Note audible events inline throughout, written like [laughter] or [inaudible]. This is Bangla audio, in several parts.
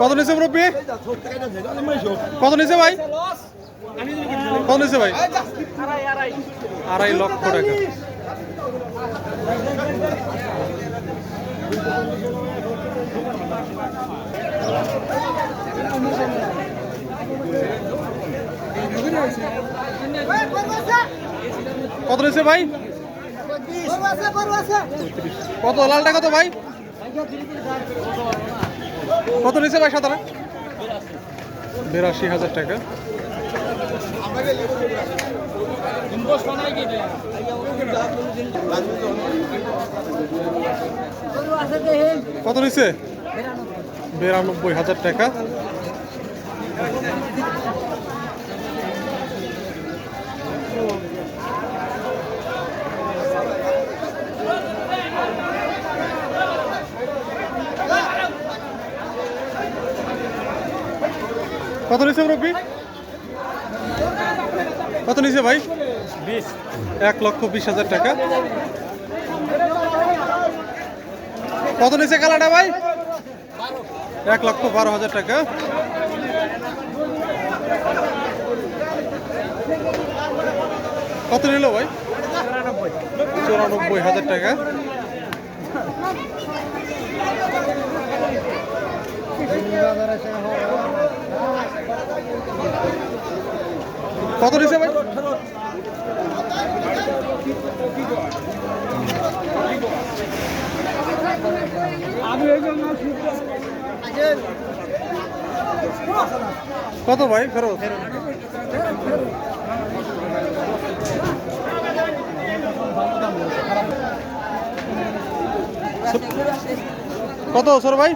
কত নিছে মুরব্বী? কত নিছে ভাই? কত নিছে ভাই? আড়াই লক্ষ টাকা। কত নিছে ভাই? কত? লালটা কত ভাই? কত নিছে ভাই সাতারা? বিরাশি হাজার টাকা। কত নিছে? বিরানব্বই হাজার টাকা। কত নিছে মুরব্বী? কত নিছে ভাই? বিশ। এক লক্ষ বিশ হাজার টাকা। কত নিছে কালাটা ভাই? এক লক্ষ বারো হাজার টাকা। কত নিল ভাই? চুরানব্বই হাজার টাকা। কত নিছে ভাই? কত ভাই ফেরত? কত সর ভাই?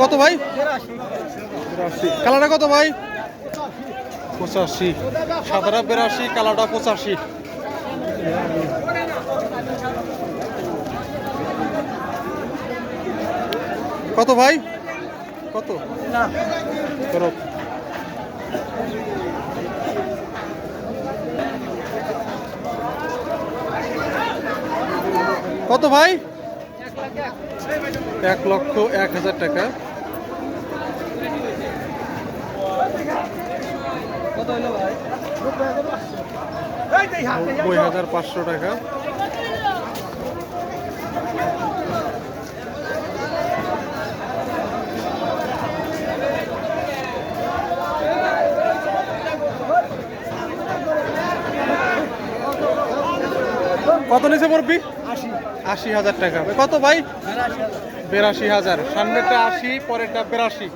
কত ভাই? কালারটা কত ভাই? পঁচাশি। সাদাটা বিরাশি কালারটা পঁচাশি। কত ভাই? কত? কত ভাই? এক লক্ষ এক হাজার টাকা। নব্বই হাজার পাঁচশো টাকা। কত নিচে পড়বি আশি হাজার টাকা। কত ভাই? বিরাশি হাজার। সামনেরটা আশি, পরেরটা বিরাশি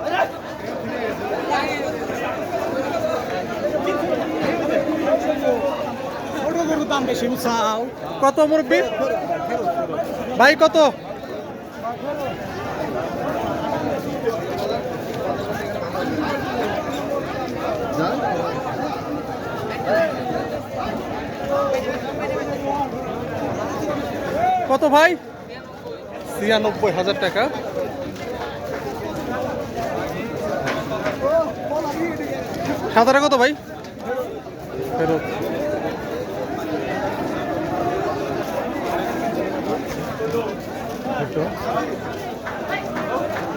ছোট গরুর দাম বেশি চাও কত মুরব্বি? ভাই কত? কত ভাই? ছিয়ানব্বই হাজার টাকা। সাদারা কত ভাই? ফেরত।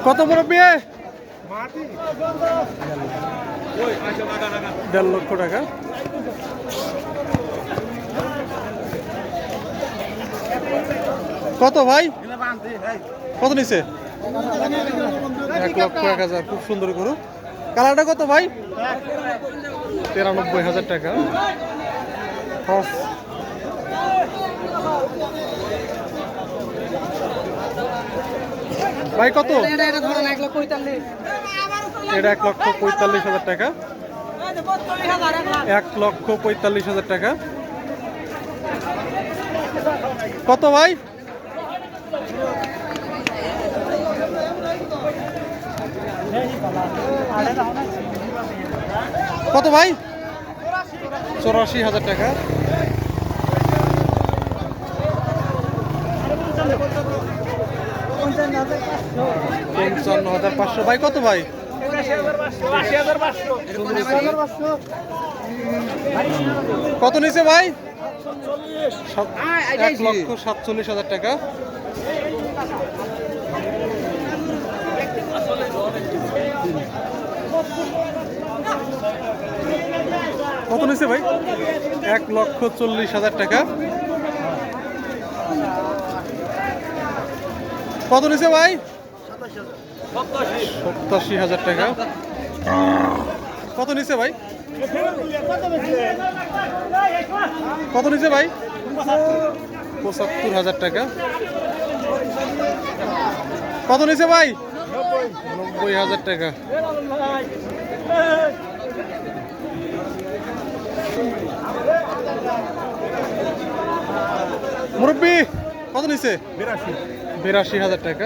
কত মুরব্বী? দেড় লক্ষ টাকা। কত ভাই? কত নিছে? এক লক্ষ এক হাজার, খুব সুন্দর করু কালারটা কত ভাই? তিরানব্বই হাজার টাকা। ভাই কত? এটা এক লক্ষ পঁয়তাল্লিশ হাজার টাকা। এক লক্ষ পঁয়তাল্লিশ হাজার টাকা। কত ভাই? কত ভাই? চৌরাশি হাজার টাকা। পঞ্চান্ন হাজার পাঁচশো। ভাই, কত ভাই? কত নিছে ভাই? এক লক্ষ সাতচল্লিশ হাজার টাকা। কত নিছে ভাই? এক লক্ষ চল্লিশ হাজার টাকা। কত নিছে ভাই? সপ্তাশি হাজার টাকা। কত নিছে ভাই? কত নিছে ভাই? পঁচাত্তর হাজার টাকা। কত নিছে ভাই? নব্বই হাজার টাকা। মুরব্বী কত নিছে? বিরাশি। হাজার টাকা।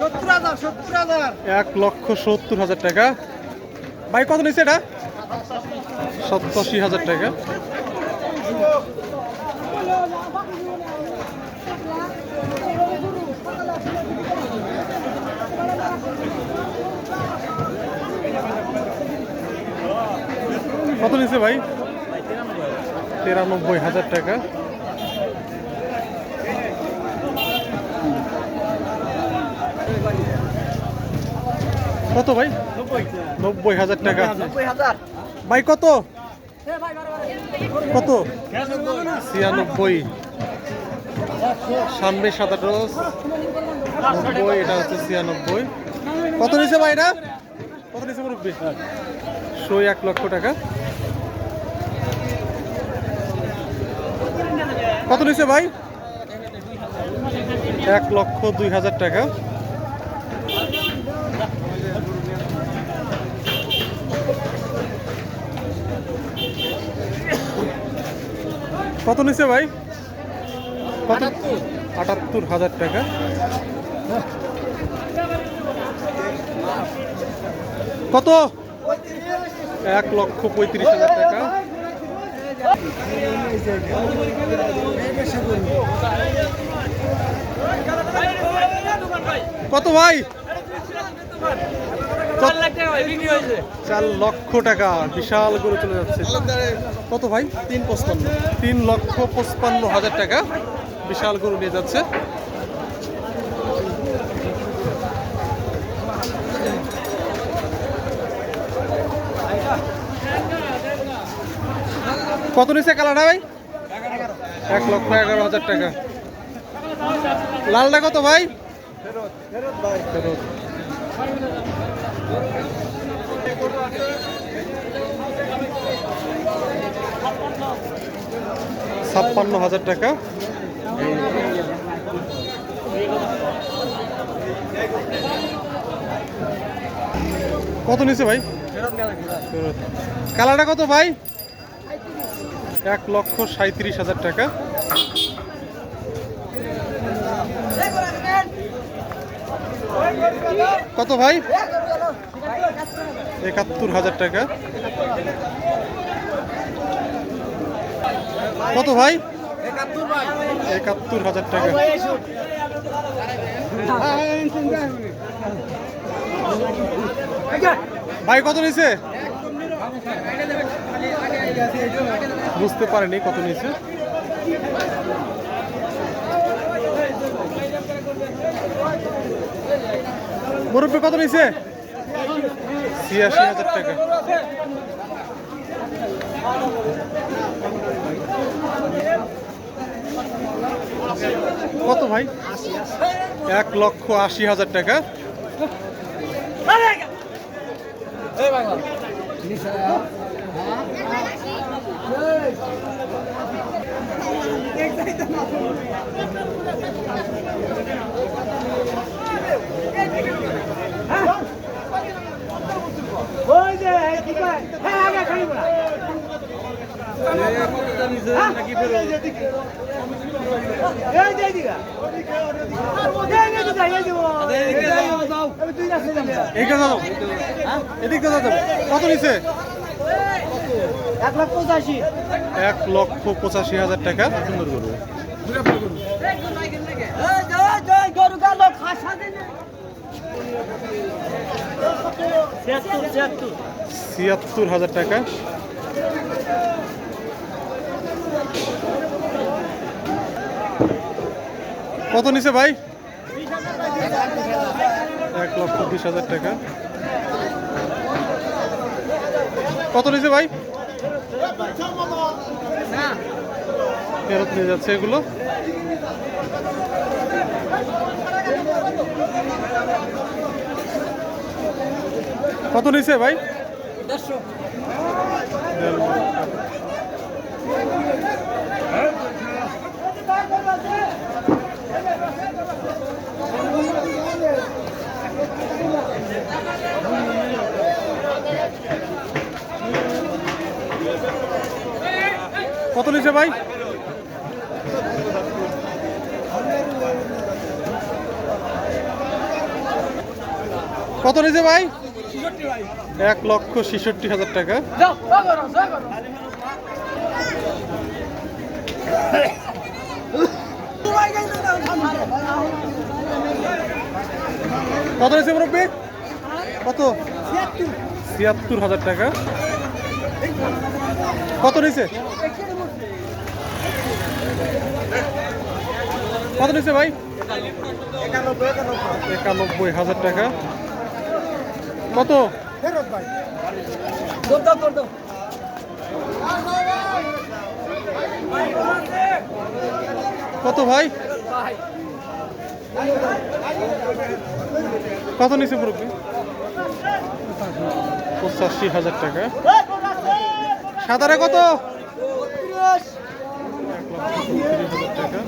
সত্তর হাজার হাজার এক লক্ষ সত্তর হাজার টাকা। ভাই, কত নিচ্ছে এটা? সপ্তাশি হাজার টাকা। কত নিচ্ছে ভাই? তিরানব্বই হাজার টাকা। কত ভাই? নব্বই হাজার টাকা। ভাই, কত? কত? ছিয়ানব্বই। সামনে সাতাশ নব্বই, এটা হচ্ছে ছিয়ানব্বই। কত নিছে ভাই এটা? কত নিছে মুরব্বী? সই এক লক্ষ টাকা। কত নিছে ভাই? এক লক্ষ দুই হাজার টাকা। কত নিছে ভাই? কত আটাত্তর হাজার টাকা। কত? এক লক্ষ পঁয়ত্রিশ হাজার টাকা। কত ভাই? চার লক্ষ টাকা। বিশাল করে চলে যাচ্ছে। কত ভাই? তিন পঁচপান্ন। তিন লক্ষ পঁচপান্ন হাজার টাকা। বিশাল গরু নিয়ে যাচ্ছে। কত নিচ্ছে কালারটা ভাই এক লক্ষ এগারো হাজার টাকা লালটা কত ভাই। ছাপ্পান্ন হাজার টাকা কত নিছে ভাই। কালারটা কত ভাই এক লক্ষ সাঁত্রিশ হাজার টাকা। কত ভাই? একাত্তর হাজার টাকা। কত ভাই? একাত্তর হাজার টাকা। ভাই, কত নিছে বুঝতে পারেনি কত নিছে মুরব্বী কত নিছে ছিয়াশি হাজার টাকা। কত ভাই? এক লক্ষ আশি হাজার টাকা। হ্যাঁ আগে খাইব না এদিক দাও দাও কত নিছে এক পঁচাশি এক লক্ষ পঁচাশি হাজার টাকা সুন্দর গরু। ছিয়াত্তর হাজার টাকা। কত নিছে ভাই? এক লক্ষ বিশ হাজার টাকা। কত নিয়েছে ভাই? ফেরত নিয়ে যাচ্ছে এগুলো। কত নিয়েছে ভাই? দেড় কত নিয়েছে ভাই? কত নিয়েছে ভাই? এক লক্ষ ছেষট্টি হাজার টাকা। [laughs] কত নিয়েছে মুরব্বী? কত? ছিয়াত্তর হাজার টাকা। কত নিয়েছে কত নিয়েছে ভাই? একানব্বই হাজার টাকা। কত? কত ভাই? কত নিছে মুরব্বী? পঁচাশি হাজার টাকা। সাঁতারে কত? টাকা।